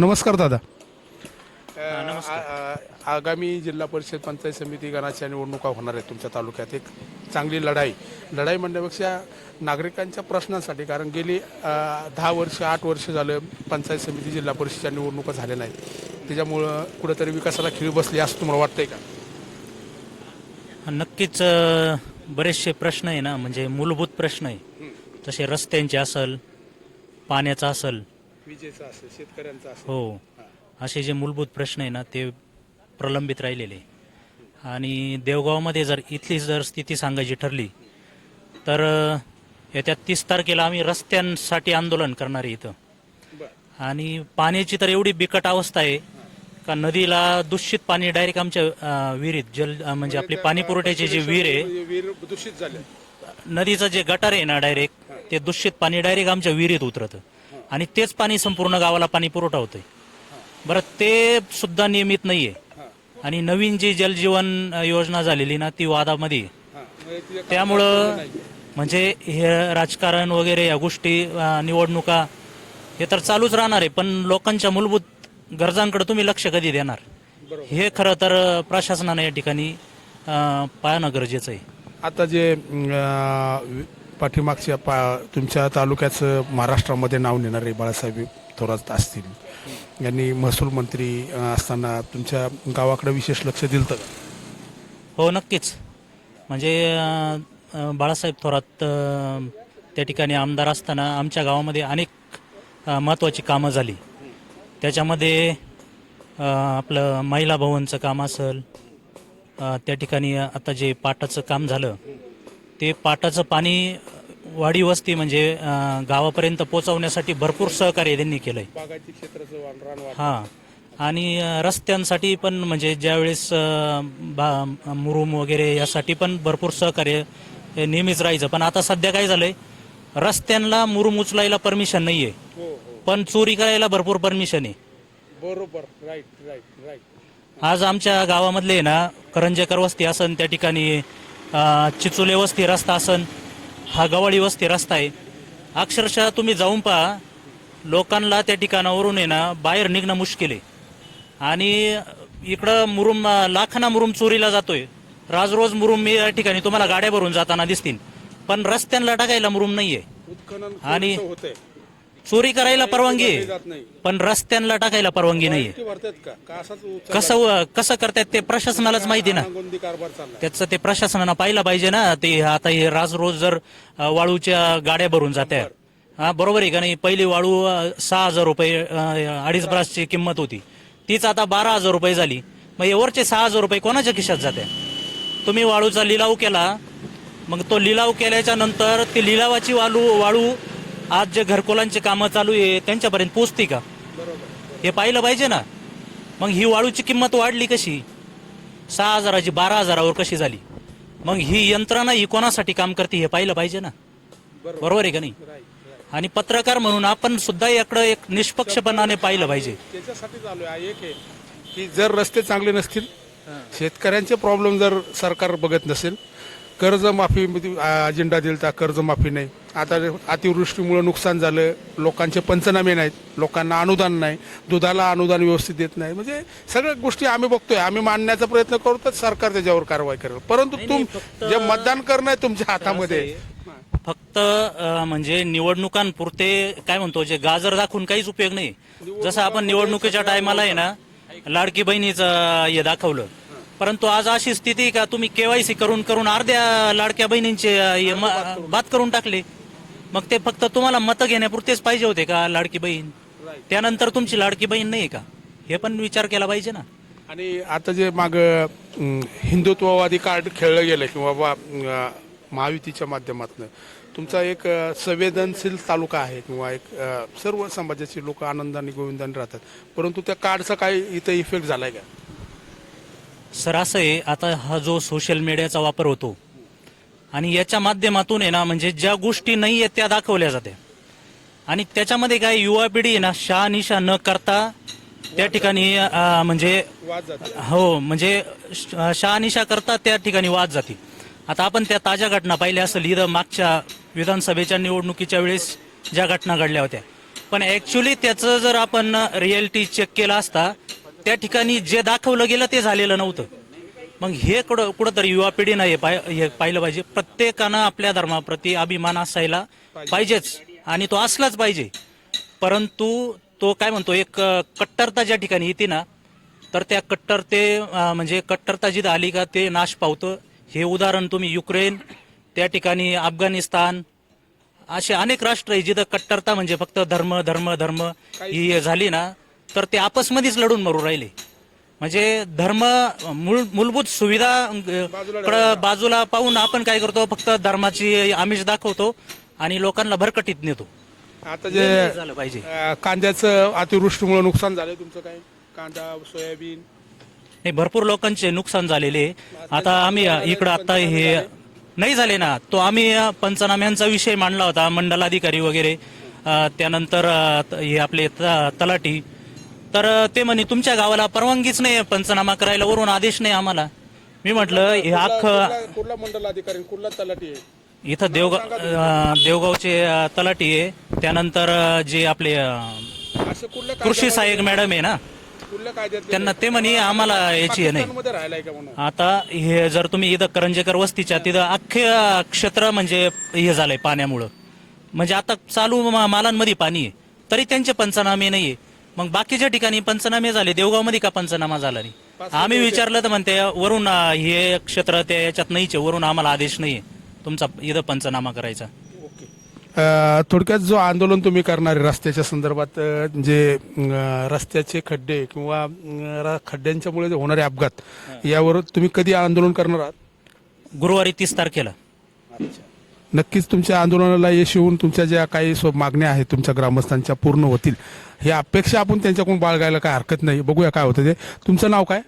नमस्कार दादा. आ- आ- आगामी जिल्हा परिषद पंचायत समिती गणाच्या निवडणुका होणार आहेत तुमच्या तालुक्यात. एक चांगली लढाई. लढाई म्हणण्यापेक्षा नागरिकांच्या प्रश्नांसाठी कारण गेली आ, दहा वर्ष आठ वर्ष झालं पंचायत समिती जिल्हा परिषदच्या निवडणुका झाल्या नाहीत. त्याच्यामुळं कुठेतरी विकासाला खीळ बसली असं तुम्हाला वाटतंय का? नक्कीच अ, बरेचसे प्रश्न आहे ना म्हणजे मूलभूत प्रश्न आहे. तसे रस्त्यांचे असल पाण्याचा असल विजेचा असेल शेतकऱ्यांचा असेल. हो. असे जे मूलभूत प्रश्न आहे ना ते प्रलंबित राहिलेले. आणि देवगावमध्ये जर इथली जर स्थिती सांगायची ठरली तर येत्या तीस तारखेला आम्ही रस्त्यांसाठी आंदोलन करणार आहे इथं. आणि पाण्याची तर एवढी बिकट अवस्था आहे का नदीला दूषित पाणी डायरेक्ट आमच्या विहिरीत जल म्हणजे आपली पाणी पुरवठ्याची जी विहीर आहे दूषित झाले. नदीचं जे गटार आहे ना डायरेक्ट ते दूषित पाणी डायरेक्ट आमच्या विहिरीत उतरतं. आणि तेच पाणी संपूर्ण गावाला पाणी पुरवठा होतोय. बरं ते सुद्धा नियमित नाहीये. आणि नवीन जी जलजीवन योजना झालेली ना ती वादामध्ये आहे. त्यामुळं म्हणजे हे राजकारण वगैरे या गोष्टी निवडणुका हे तर चालूच राहणार आहे पण लोकांच्या मूलभूत गरजांकडे तुम्ही लक्ष कधी देणार? हे खरं तर प्रशासनानं प्रशासनाने या ठिकाणी पाहणं गरजेचं आहे. आता जे पाठीमागच्या पा तुमच्या तालुक्याचं महाराष्ट्रामध्ये नाव नेणारे बाळासाहेब थोरात असतील. यांनी महसूल मंत्री असताना तुमच्या गावाकडे विशेष लक्ष दिलं तर हो नक्कीच. म्हणजे बाळासाहेब थोरात त्या ठिकाणी आमदार असताना आमच्या गावामध्ये अनेक महत्त्वाची कामं झाली. त्याच्यामध्ये आपलं महिला भवनचं काम असेल त्या ठिकाणी आता जे पाटाचं काम झालं ते पाटाचं पाणी वाडी वस्ती म्हणजे अ, गावापर्यंत पोहोचवण्यासाठी भरपूर सहकार्य त्यांनी केलंय. बागायती क्षेत्राचं वानरान वाढ हा. आणि अ, रस्त्यांसाठी पण म्हणजे ज्यावेळेस अ, बा मुरुम वगैरे यासाठी पण भरपूर सहकार्य हे नेहमीच राहायचं. पण आता सध्या काय झालंय? रस्त्यांना मुरुम उचलायला परमिशन नाहीये. हो हो. पण चोरी करायला भरपूर परमिशन आहे. बरोबर. राईट राईट राईट आज आमच्या गावामधले ना करंजेकर वस्ती असन त्या ठिकाणी चिचुले वस्ती रस्ता असन हा गवाळी वस्ती रस्ता आहे. अक्षरशः तुम्ही जाऊन पहा लोकांना त्या ठिकाणावरून आहे ना बाहेर निघणं मुश्किल आहे. आणि इकडं मुरुम लाखाना मुरुम चोरीला जातोय. राज रोज मुरुम मी या ठिकाणी तुम्हाला गाड्या भरून जाताना दिसतील. पण रस्त्यांना टाकायला मुरुम नाहीये. आणि चोरी करायला परवानगी आहे. पण रस्त्यांना टाकायला परवानगी नाहीये किती भरतात का? का असाच उचल- कसं कसं करतायत ते प्रशासनालाच माहिती ना. गोंदी कारभार चाललाय त्याचं ते प्रशासनानं पाहिलं पाहिजे ना. ते आता हे राज रोज जर अ, वाळूच्या गाड्या भरून जात्या हा बरोबर आहे का नाही? पहिली वाळू अ, सहा हजार रुपये अ, अडीच ब्रासची किंमत होती. तीच आता बारा हजार रुपये झाली. मग हे वरचे सहा हजार रुपये कोणाच्या खिशात जाते? तुम्ही वाळूचा लिलाव केला. मग तो लिलाव केल्याच्यानंतर ती लिलावाची वाळू वाळू आज जे घरकोलांची कामं चालू आहे त्यांच्यापर्यंत पोचते का? हे पाहिलं पाहिजे ना. मग ही वाळूची किंमत वाढली कशी? सहा हजाराची बारा हजारावर कशी झाली? मग ही यंत्रणा ही कोणासाठी काम करते हे पाहिलं पाहिजे ना. बरोबर आहे का नाही? आणि पत्रकार म्हणून आपण सुद्धा याकडे एक निष्पक्षपणाने पाहिलं पाहिजे. त्याच्यासाठी चालू आहे. एक आहे की जर रस्ते चांगले नसतील शेतकऱ्यांचे प्रॉब्लेम जर सरकार बघत नसेल कर्जमाफी म्हणजे, अजेंडा दिलता कर्जमाफी नाही आता अतिवृष्टीमुळे नुकसान झालं लोकांचे पंचनामे नाहीत लोकांना अनुदान नाही दुधाला अनुदान व्यवस्थित देत नाही. म्हणजे सगळ्या गोष्टी आम्ही बघतोय. आम्ही मांडण्याचा प्रयत्न करतो सरकार त्याच्यावर कारवाई करेल. परंतु तुम जे मतदान करणं आहे तुमच्या हातामध्ये. फक्त म्हणजे निवडणुकांपुरते काय म्हणतो जे गाजर दाखवून काहीच उपयोग नाही. जसं आपण निवडणुकीच्या टायमाला आहे ना लाडकी बहिणीचं हे दाखवलं. परंतु आज अशी स्थिती का तुम्ही केवायसी करून करून अर्ध्या लाडक्या बहिणींचे बाद करून टाकले? मग ते फक्त तुम्हाला मतं घेण्यापुरतेच पाहिजे होते का लाडकी बहीण? त्यानंतर तुमची लाडकी बहीण नाही का? हे पण विचार केला पाहिजे ना. आणि आता जे माग हिंदुत्ववादी कार्ड खेळलं गेलं किंवा बा अं, महायुतीच्या माध्यमातून. तुमचा एक संवेदनशील तालुका आहे किंवा एक सर्व समाजाची लोक आनंदाने गोविंदाने राहतात. परंतु त्या कार्डचा काही इथं इफेक्ट झालाय का? सर असं आहे आता हा जो सोशल मीडियाचा वापर होतो आणि याच्या माध्यमातून आहे ना म्हणजे ज्या गोष्टी नाही आहेत त्या दाखवल्या जात्या आणि त्याच्यामध्ये काय युवा पिढी ना शहानिशा न करता त्या ठिकाणी म्हणजे जाते. हो म्हणजे श- शहानिशा करता त्या ठिकाणी वाद जाते. आता आपण त्या ताज्या घटना पाहिल्या असेल इथं मागच्या विधानसभेच्या निवडणुकीच्या वेळेस ज्या घटना घडल्या होत्या. पण ऍक्च्युली त्याचं जर आपण रियालिटी चेक केला असता त्या ठिकाणी जे दाखवलं गेलं ते झालेलं नव्हतं. मग हे कुठं कुठंतरी युवा पिढीनं हे पाय हे पाहिलं पाहिजे. प्रत्येकानं आपल्या धर्माप्रती अभिमान असायला पाहिजेच. आणि तो असलाच पाहिजे. परंतु तो काय म्हणतो एक कट्टरता ज्या ठिकाणी येते ना तर त्या कट्टरते म्हणजे कट्टरता जिथं आली का ते नाश पावतं. हे उदाहरण तुम्ही युक्रेन त्या ठिकाणी अफगाणिस्तान असे अनेक राष्ट्र आहे जिथं कट्टरता म्हणजे फक्त धर्म धर्म धर्म ही झाली ना तर ते आपसमध्येच लढून मरू राहिले. म्हणजे धर्म मूळ मूलभूत सुविधा बाजूला पाहून आपण काय करतो फक्त धर्माची आमिष दाखवतो आणि लोकांना भरकटीत नेतो. आता जे झालं पाहिजे. कांद्याचं अतिवृष्टीमुळे नुकसान झालं तुमचं काय? कांदा सोयाबीन? हे भरपूर लोकांचे नुकसान झालेले. आता आम्ही इकडं आता हे नाही झाले ना तो आम्ही पंचनाम्यांचा विषय मांडला होता मंडलाधिकारी वगैरे. त्यानंतर हे आपले त- तलाठी. तर ते म्हणे तुमच्या गावाला परवानगीच नाही पंचनामा करायला वरून आदेश नाही आम्हाला. मी म्हटलं हे अख्खं मंडल अधिकारी कुठला तलाठी आहे? इथं देवगाव अ, देवगावचे अ, तलाठी आहे. त्यानंतर अ, जे आपले अ, असं कुठल्या कृषी सहाय्यक मॅडम आहे ना कायद्यात त्यांना ते म्हणे आम्हाला याची नाही. मध्ये राहिलाय का म्हणून? आता हे जर तुम्ही इथं करंजेकर वस्तीच्या तिथं अख्खे क्षेत्र म्हणजे हे झालंय पाण्यामुळं. म्हणजे आता चालू मा- मालांमध्ये पाणी आहे. तरी त्यांचे पंचनामे नाहीये. मग बाकीच्या ठिकाणी पंचनामे झाले देवगावमध्ये का पंचनामा झाला नाही? आम्ही विचारलं तर म्हणते वरून अं, हे क्षेत्र ते याच्यात नाहीच वरून आम्हाला आदेश नाहीये. तुमचा इथं पंचनामा करायचा. अ, थोडक्यात जो आंदोलन तुम्ही करणार आहे रस्त्याच्या संदर्भात अ, जे अ, रस्त्याचे खड्डे किंवा अ, र- खड्ड्यांच्यामुळे जे होणारे अपघात यावर तुम्ही कधी आंदोलन करणार आहात? गुरुवारी तीस तारखेला. नक्कीच तुमच्या आंदोलनाला यश येऊन तुमच्या ज्या काही मागण्या आहेत तुमच्या ग्रामस्थांच्या पूर्ण होतील. ही अपेक्षा आपण त्यांच्याकडून बाळगायला काय हरकत नाही. बघूया काय होतं ते. तुमचं नाव काय?